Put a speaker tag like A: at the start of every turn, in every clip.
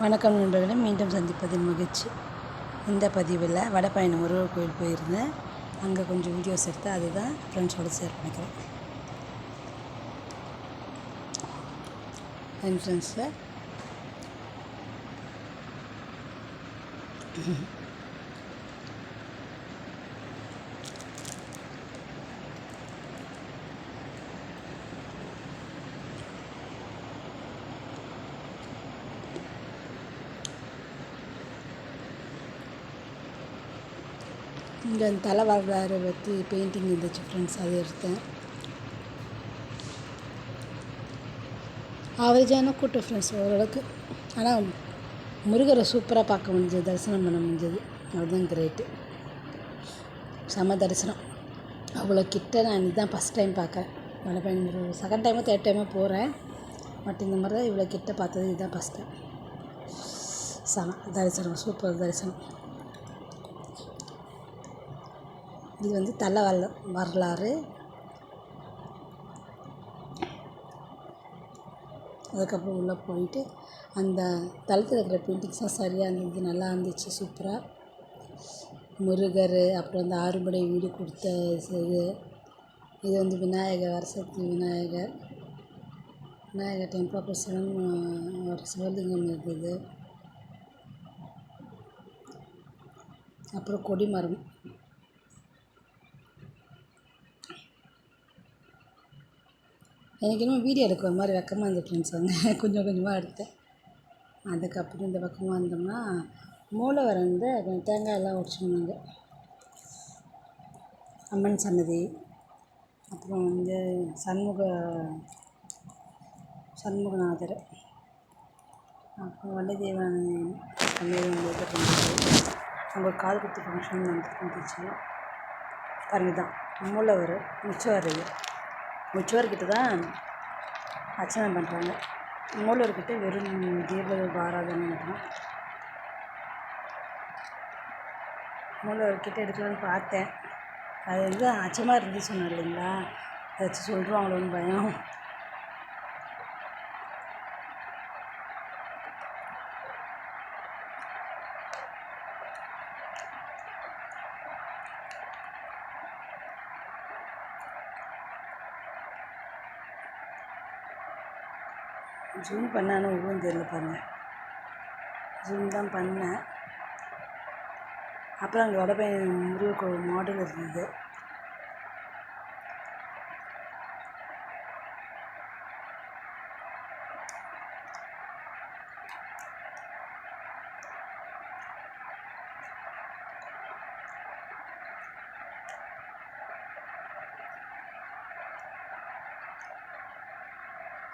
A: வணக்கம் நண்பர்களை மீண்டும் சந்திப்பதில் மகிழ்ச்சி. இந்த பதிவில் வடபயணம் முருகர் கோயில் போயிருந்தேன். அங்கே கொஞ்சம் வீடியோஸ் எடுத்து அதுதான் ஃப்ரெண்ட்ஸோடு ஷேர் பண்ணிக்கிறேன். என்ட்ரன்ஸில் இங்கே தலை வரலாறு பற்றி பெயிண்டிங் இருந்துச்சு ஃப்ரெண்ட்ஸ் அதை எடுத்தேன். ஆவரேஜான கூட்டம் ஃப்ரெண்ட்ஸ் ஓரளவுக்கு. ஆனால் முருகரை சூப்பராக பார்க்க முடிஞ்சது தரிசனம் பண்ண முடிஞ்சது. அதுதான் கிரேட்டு செம தரிசனம். அவ்வளோ கிட்ட நான் இதுதான் ஃபஸ்ட் டைம் பார்க்குறேன் வடபழனி முருகர் செகண்ட் டைமோ தேர்ட் டைமோ போகிறேன் பட் இந்த மாதிரி தான் இவ்வளோ கிட்ட பார்த்தது இதுதான் ஃபஸ்ட் டைம் செம தரிசனம் சூப்பர் தரிசனம். இது வந்து தலைவரல வரலாறு. அதுக்கப்புறம் உள்ளே போயிட்டு அந்த தளத்தில் இருக்கிற பெயிண்டிங்ஸ்லாம் சரியாக இருந்தது நல்லா இருந்துச்சு சூப்பராக முருகர் அப்புறம் அந்த ஆறுபடை வீடு கொடுத்த இது. இது வந்து விநாயகர் வரசக்தி விநாயகர். விநாயகர் டெம்பிள் அப்புறம் சிவன் ஒரு சிவலிங்கம் இருந்தது. அப்புறம் கொடிமரம். எனக்கு இன்னும் வீடியோ எடுக்கிற மாதிரி வெக்கமாக இருந்தது ஃப்ரெண்ட்ஸ் கொஞ்சம் கொஞ்சமாக எடுத்தேன். அதுக்கப்புறம் இந்த பக்கமாக வந்தோம்னா மூளை வந்து கொஞ்சம் தேங்காய் எல்லாம் உடச்சிருந்தாங்க அம்மன் சன்னதி அப்புறம் வந்து சண்முக சண்முகநாதர் அப்புறம் வள்ளிதேவன் அவங்க காது குத்து ஃபங்க்ஷன் நடந்துட்டு இருந்துச்சு பாருங்க தான் மூலவர் மிச்சவர் உற்சவர்கிட்ட தான் அர்ச்சனை பண்ணுறாங்க மூலவர்கிட்ட வெறும் தீப ஆராதனை மட்டும் மூலவர்கிட்ட எடுக்கலான்னு பார்த்தேன். அது வந்து அச்சமாக இருந்துச்சு சொன்னார் இல்லைங்களா? ஏதாச்சும் சொல்லுவாங்களோன்னு பயம். ஜூம் பண்ணாலும் ஒவ்வொன்றும் தெரியல பாருங்கள் ஜூம் தான் பண்ணேன். அப்புறம் அங்கே வடபழனி முருகர் கோவில் மாடல் இருந்தது.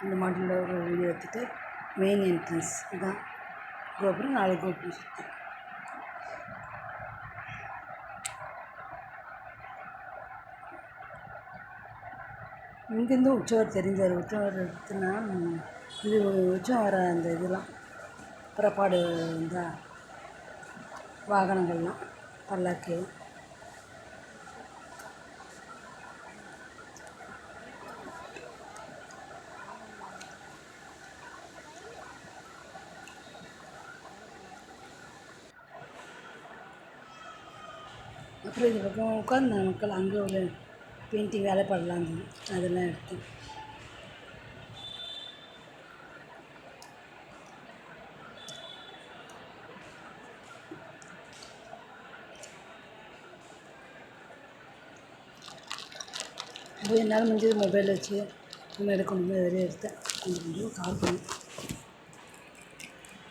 A: இந்த மாடலில் ஒரு வீடியோ எடுத்துகிட்டு மெயின் என்ட்ரன்ஸ் இதுதான் கோபுரம் நாலு கோபுரம் சுற்றி இங்கேருந்து உற்சவர் தெரிஞ்சார். உற்சவர் எடுத்துனா இது உச்சம் வர அந்த இதெல்லாம் புறப்பாடு இந்த வாகனங்கள்லாம் பல்லாக்கு. அப்புறம் இது பக்கம் உட்காந்து மக்கள் அங்கே ஒரு பெயிண்டிங் வேலை பண்ணலாம் அதெல்லாம் எடுத்தேன். அப்போ என்னால் முடிஞ்சது மொபைல் வச்சு இன்னும் எடுக்க முடியாது வெளியே எடுத்தேன். கொஞ்சம் கொஞ்சம் கால் பண்ணி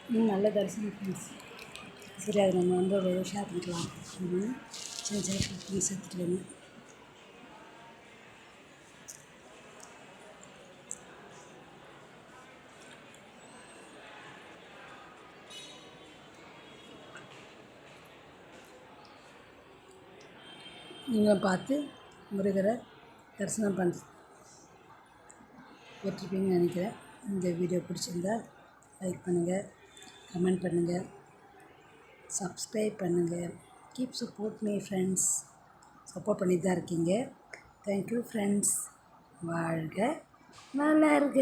A: இன்னும் நல்ல தரிசனம் ஃப்ரெண்ட்ஸ் சரி அதை நம்ம நண்பர்களோட ஷேர் பண்ணிக்கலாம் அப்படின்னு சின்ன சின்ன கிளிப்பிங்ஸ் எடுத்துகிட்டு நீங்களும் பார்த்து முருகரை தரிசனம் பண்ண வெற்றிப்பீங்கன்னு நினைக்கிறேன். இந்த வீடியோ பிடிச்சிருந்தா லைக் பண்ணுங்கள் கமெண்ட் பண்ணுங்கள் சப்ஸ்கிரைப் பண்ணுங்கள் keep support me friends support பண்ணிட்டு தான் இருக்கீங்க. தேங்க்யூ ஃப்ரெண்ட்ஸ் வாழ்க நல்லா இருக்க